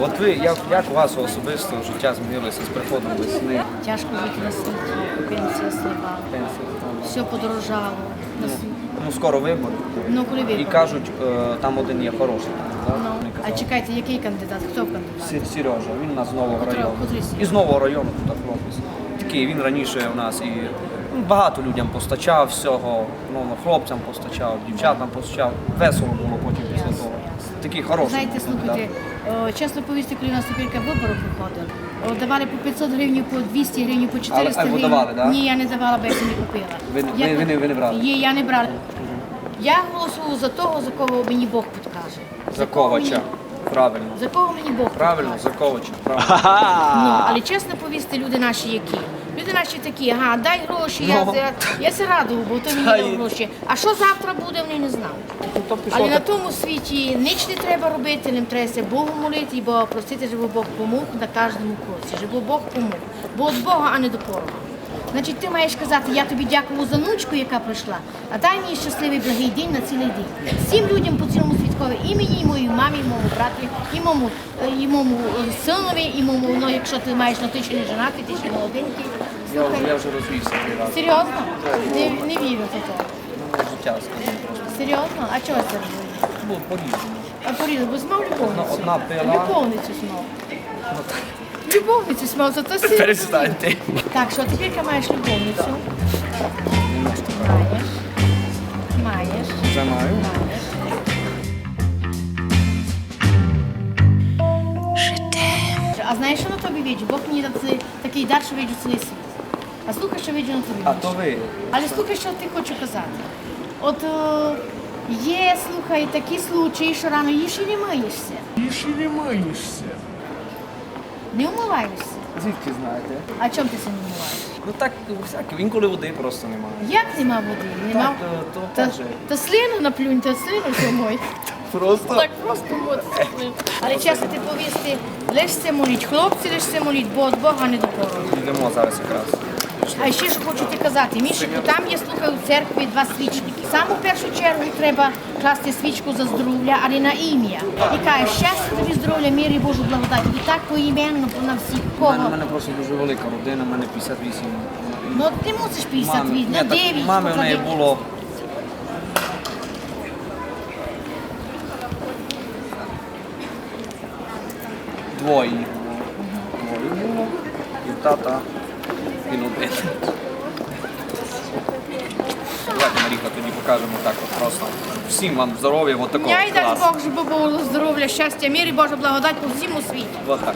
От ви, як, як у вас особисто життя змінилося з приходом весни? Тяжко жити на світі, пенсія слаба, все подорожало. Світі. Ну, скоро вибори. Ну, коли І кажуть, е, там один є хороший. так? Ну, а чекайте, який кандидат? Хто кандидат? Сі- Сережа, він у нас з нового Котрий- району. котрий Сережа? Із нового району тут хлопець. Такий він раніше у нас і ну, багато людям постачав всього, ну, хлопцям постачав, дівчатам постачав. Весело було потім після того. Такий хороший. Знаєте, слухайте, о, чесно повісти, коли у нас тепер вибори приходили, о, давали по 500 гривень, по 200 гривень, по 400 а ви гривень. давали, да? Ні, я не давала, бо я це не купила. Ви не- Я ви- ви не- ви не брали? Ні, я не брала. Я голосувала за того, за кого мені Бог підкаже. За Ковача. мені- Правильно. За кого мені Бог Правильно, підкаже. за Ковача. Правильно. Ну, але чесно повісти, люди наші які. Люди наші такі, ага, дай гроші, я, Ну. я, я радував, бо то мені Та дав гроші. А що завтра буде, вони не знали. То пішло Але на так. тому світі ніч не треба робити, не треба се Богу молити, Бога просити, щоб Бог помог на кожному кроці, щоб Бог помог. Бо від Бога, а не до порога. Значить, ти маєш казати, я тобі дякую за внучку, яка прийшла, а дай мені щасливий благий день на цілий день. Всім людям по цілому світкові, і мені, і моїй мамі, і моєму брату, і моєму, е, і моєму е, синові, і моєму, ну, якщо ти маєш на ти ще не женатий, ти ще молоденький. Я, я вже розвівся три рази. серйозно? Не, не вірю в це. Ну, життя, скажімо просто. Серйозно? А чого це робили? Ну, по-різному. А порізно, бо змав любовницю. Одна- пила. Любовницю змав. Любовницю змав, зато сильно. Перестаньте. Так, що тепер ти маєш любовницю? Не так. Маєш. Маєш. Вже маю. Маєш. А знаєш, що на тобі віджу? Бог мені дав цей- такий дар, що віджу цілий світ. А слухай, що на тобі. А то ви. Але слухай, що ти хочу казати. От е, є, слухай, такі случаї, що рано їш і не миєшся. Більше не миєшся. Не умиваєшся. Звідки знаєте? А чому ти це не вмиваєш? Ну так, всяке. Інколи води просто немає. Як нема води? Нема... Так, то, то Та, теж. та слину наплюнь, та слину все. Просто. Так просто от. Але чесно ти повісти, лиш це моліть, хлопці лиш це моліть, бо від Бога не до. Йдемо зараз якраз. А ще ж хочу ти казати, Мішику, там є, слухай, у церкві два свічники. Саме в першу чергу треба класти свічку за здоров'я, а не на ім'я. І каже, щастя тобі здоров'я, мир і Божу благодать. І так поіменно на всіх кого. у мене просто дуже велика родина, у мене 58. Ну ти мусиш 50 Мами, на 9. мами в неї було. Двоє. Двоє було. І тата, і один. Давайте, Маріка, тоді покажемо так от просто. Всім вам здоров'я, от такого Я дай клас. Бог, щоб було здоров'я, щастя, мир і Божа благодать по всьому світі. Вот так.